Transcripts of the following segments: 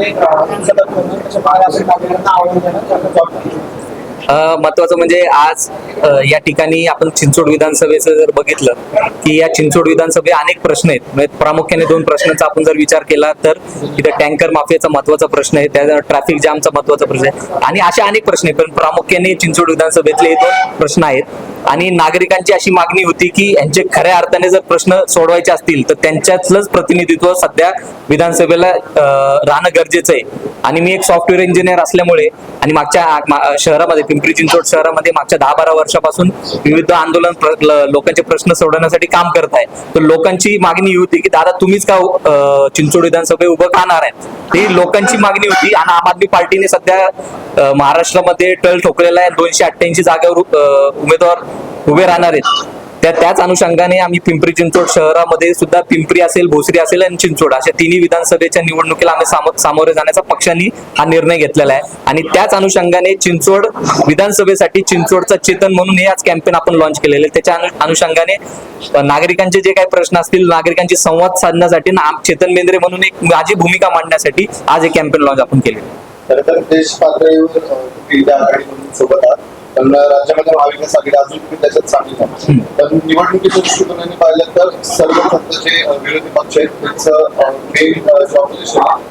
मध्ये सतत करणं, त्याच्यामागे आपण नागरिकांना आव्हान देणं त्याला जबाबदारी. महत्वाचं म्हणजे आज या ठिकाणी आपण चिंचोड विधानसभेचं जर बघितलं की या चिंचोड विधानसभे अनेक प्रश्न आहेत. म्हणजे प्रामुख्याने दोन प्रश्नांचा आपण जर विचार केला तर इथं टँकर माफियाचा महत्त्वाचा प्रश्न आहे त्या ट्रॅफिक जामचा महत्त्वाचा प्रश्न आहे आणि असे अनेक प्रश्न आहेत. पण प्रामुख्याने चिंचोड विधानसभेतले हे दोन प्रश्न आहेत. आणि नागरिकांची अशी मागणी होती की यांचे खऱ्या अर्थाने जर प्रश्न सोडवायचे असतील तर त्यांच्यातलंच प्रतिनिधित्व सध्या विधानसभेला राहणं गरजेचं आहे. आणि मी एक सॉफ्टवेअर इंजिनियर असल्यामुळे आणि मागच्या शहरामध्ये पिंपरी चिंचवड शहरामध्ये मागच्या दहा बारा वर्षापासून विविध आंदोलन लोकांचे प्रश्न सोडवण्यासाठी काम करत आहे. तर लोकांची मागणी होती की दादा तुम्हीच का चिंचवड विधानसभे उभं खाणार आहे? ही लोकांची मागणी होती आणि आम आदमी पार्टीने सध्या महाराष्ट्रामध्ये टळ ठोकलेला आहे. दोनशे अठ्ठ्याऐंशी जागेवर उमेदवार उभे राहणार आहेत. त्या त्याच अनुषंगाने आम्ही पिंपरी चिंचवड शहरामध्ये सुद्धा पिंपरी असेल भोसरी असेल आणि चिंचवड अशा तिन्ही विधानसभेच्या निवडणुकीला आम्ही सामोरे जाण्याचा पक्षांनी हा निर्णय घेतलेला आहे. आणि त्याच अनुषंगाने चिंचवड विधानसभेसाठी चिंचवडचा चेतन म्हणून हे आज कॅम्पेन आपण लॉन्च केलेले आहे. त्याच्या अनुषंगाने नागरिकांचे जे काही प्रश्न असतील नागरिकांची संवाद साधण्यासाठी ना आम- चेतन बेंद्रे म्हणून एक माझी भूमिका मांडण्यासाठी आज हे कॅम्पेन लॉन्च आपण केले खरं तर देश पातळीवर पण राज्यामध्ये महाविकास आघाडी अजून त्याच्यात सामील झाला. पण निवडणुकीच्या दृष्टिकोनाने पाहिलं तर सर्व फक्त जे विरोधी पक्ष आहेत. त्यांचं मेन ऑपोजिशन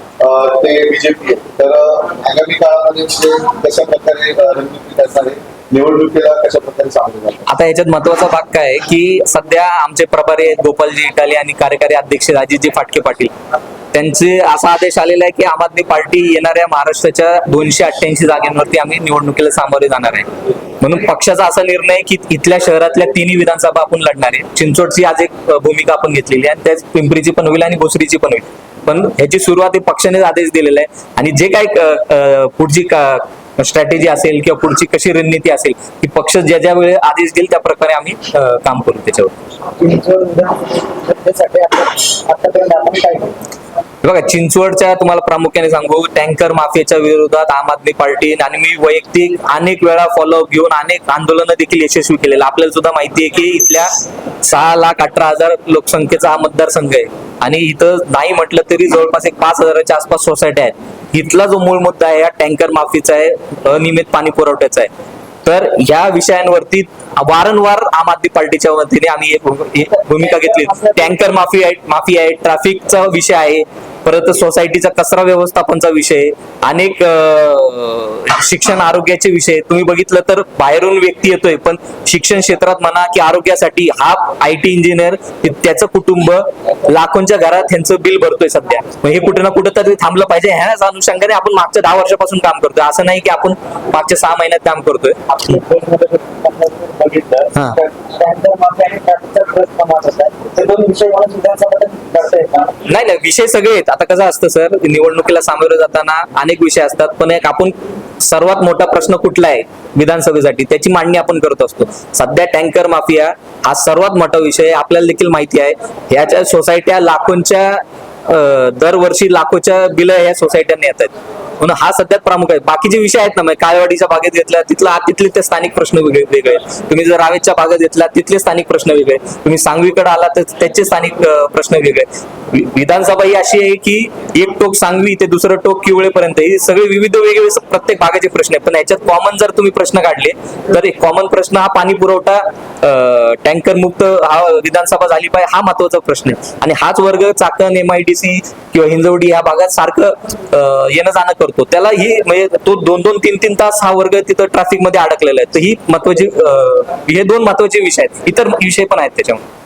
ते बीजेपी आहे तर आगामी काळामध्ये ते कशा प्रकारे रणनीती आहे निवडणुकीला कशा प्रकारे सामोरे जाणार आता याच्यात महत्त्वाचा भाग काय आहे की सध्या आमचे प्रभारी आहेत गोपालजी इटाली आणि कार्यकारी अध्यक्ष राजेशजी फाटके पाटील. त्यांचे असा आदेश आलेला आहे की आम आदमी पार्टी येणाऱ्या महाराष्ट्राच्या दोनशे अठ्ठ्याऐंशी जागांवरती आम्ही निवडणुकीला सामोरे जाणार आहे. म्हणून पक्षाचा असा निर्णय की इथल्या शहरातल्या तिन्ही विधानसभा आपण लढणार आहे. चिंचोडची आज एक भूमिका आपण घेतलेली आहे आणि त्याच पिंपरीची पण होईल आणि भोसरीची पण होईल. पण ह्याची सुरुवात ही पक्षानेच आदेश दिलेला आहे आणि जे काय पुढची स्ट्रॅटेजी असेल किंवा पुढची कशी रणनीती असेल ती पक्ष ज्या ज्या वेळी आदेश देईल त्या प्रकारे आम्ही काम करू त्याच्यावर. बघा चिंचवडच्या तुम्हाला प्रामुख्याने सांगू टँकर माफियाच्या विरोधात आम आदमी पार्टी आणि मी वैयक्तिक अनेक वेळा फॉलोअप घेऊन अनेक आंदोलनं देखील यशस्वी केलेलं. आपल्याला सुद्धा माहिती आहे की इथल्या सहा लाख अठरा हजार लोकसंख्येचा हा मतदारसंघ आहे. आणि इथं नाही म्हटलं तरी जवळपास एक पाच हजाराच्या आसपास सोसायटी आहेत इथला जो मूळ मुद्दा आहे हा टँकर माफीचा आहे अनियमित पाणी पुरवठ्याचा आहे. तर ह्या विषयांवरती वारंवार आम आदमी पार्टीच्या वतीने आम्ही एक भूमिका घेतली. टँकर माफी आहे माफी आहे ट्रॅफिकचा विषय आहे परत सोसायटीचा कचरा व्यवस्थापनचा विषय अनेक शिक्षण आरोग्याचे विषय तुम्ही बघितलं तर बाहेरून व्यक्ती येतोय पण शिक्षण क्षेत्रात म्हणा की आरोग्यासाठी हा आय टी इंजिनियर त्याचं कुटुंब लाखोंच्या घरात ह्यांचं बिल भरतोय सध्या. मग हे कुठे ना कुठं तरी थांबलं पाहिजे ह्याच अनुषंगाने आपण मागच्या दहा वर्षापासून काम करतोय. असं नाही की आपण मागच्या सहा महिन्यात काम करतोय. बघितलं नाही नाही विषय सगळे आहेत. आता कसं असतं सर निवडणुकीला सामोरे जाताना अनेक विषय असतात पण एक आपण सर्वात मोठा प्रश्न कुठला आहे विधानसभेसाठी त्याची मांडणी आपण करत असतो. सध्या टँकर माफिया हा सर्वात मोठा विषय. आपल्याला देखील माहिती आहे. ह्याच्या सोसायट्या लाखोंच्या दरवर्षी लाखोच्या बिल ह्या सोसायट्यांना येत आहेत. हो म्हणून हा सध्यात प्रमुख आहे. बाकीचे विषय आहेत ना म्हणजे काळवाडीच्या भागात घेतला तिथला तिथले ते स्थानिक प्रश्न वेगळे वेगळे आहेत. तुम्ही जर रावेच्या भागात घेतला तिथले स्थानिक प्रश्न वेगळे तुम्ही सांगवीकडे आला तर त्याचे स्थानिक प्रश्न वेगळे आहेत. विधानसभा ही अशी आहे की एक टोक सांगवी ते दुसरं टोक किवळेपर्यंत. हे सगळे विविध वेगवेगळे प्रत्येक भागाचे प्रश्न आहेत. पण याच्यात कॉमन जर तुम्ही प्रश्न काढले तर एक कॉमन प्रश्न हा पाणी पुरवठा टँकर मुक्त हा विधानसभा झाली पाहिजे हा महत्त्वाचा प्रश्न आहे. आणि हाच वर्ग चाकण एमआयडीसी किंवा हिंजवडी या भागात सारखं येणं जाणं करतो त्याला ही म्हणजे तो दोन दोन तीन तीन तास हा वर्ग तिथं ट्रॅफिकमध्ये अडकलेला आहे. तर ही महत्वाची हे दोन महत्त्वाचे विषय आहेत. इतर विषय पण आहेत त्याच्यामध्ये.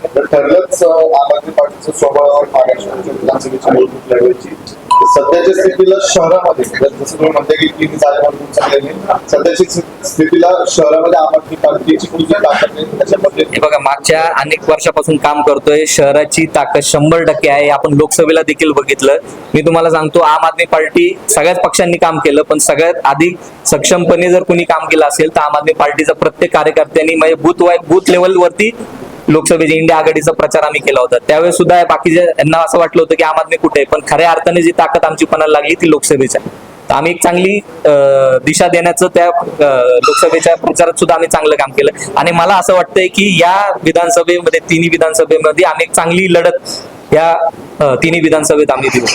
सध्याच्या स्थितीला शहरामध्ये जसं तुम्ही म्हणता की तीन जागेवर सध्याची स्थितीला शहरामध्ये आम आदमी पार्टीची किती ताकद आहे. त्याच्यामध्ये हे बघा मागच्या अनेक वर्षापासून काम करतोय शहराची ताकद शंभर टक्के आहे. आपण लोकसभेला देखील बघितलं. मी तुम्हाला सांगतो आम आदमी पार्टी सगळ्याच पक्षांनी काम केलं पण सगळ्यात अधिक सक्षमपणे जर कुणी काम केलं असेल तर आम आदमी पार्टीचा प्रत्येक कार्यकर्त्यांनी म्हणजे बूथ वाय बूथ लेवल लोकसभेचे लोकसभेच्या इंडिया आघाडीचा प्रचार आम्ही केला होता. त्यावेळेस सुद्धा बाकीच्या यांना असं वाटलं होतं की आम आदमी कुठे आहे? पण खऱ्या अर्थाने जी ताकद आमची पणाला लागली ती लोकसभेच्या तर आम्ही एक चांगली दिशा देण्याचं त्या लोकसभेच्या प्रचारात सुद्धा आम्ही चांगलं काम केलं. आणि मला असं वाटतंय की या विधानसभेमध्ये तिन्ही विधानसभेमध्ये आम्ही एक चांगली लढत या तिन्ही विधानसभेत आम्ही देऊ.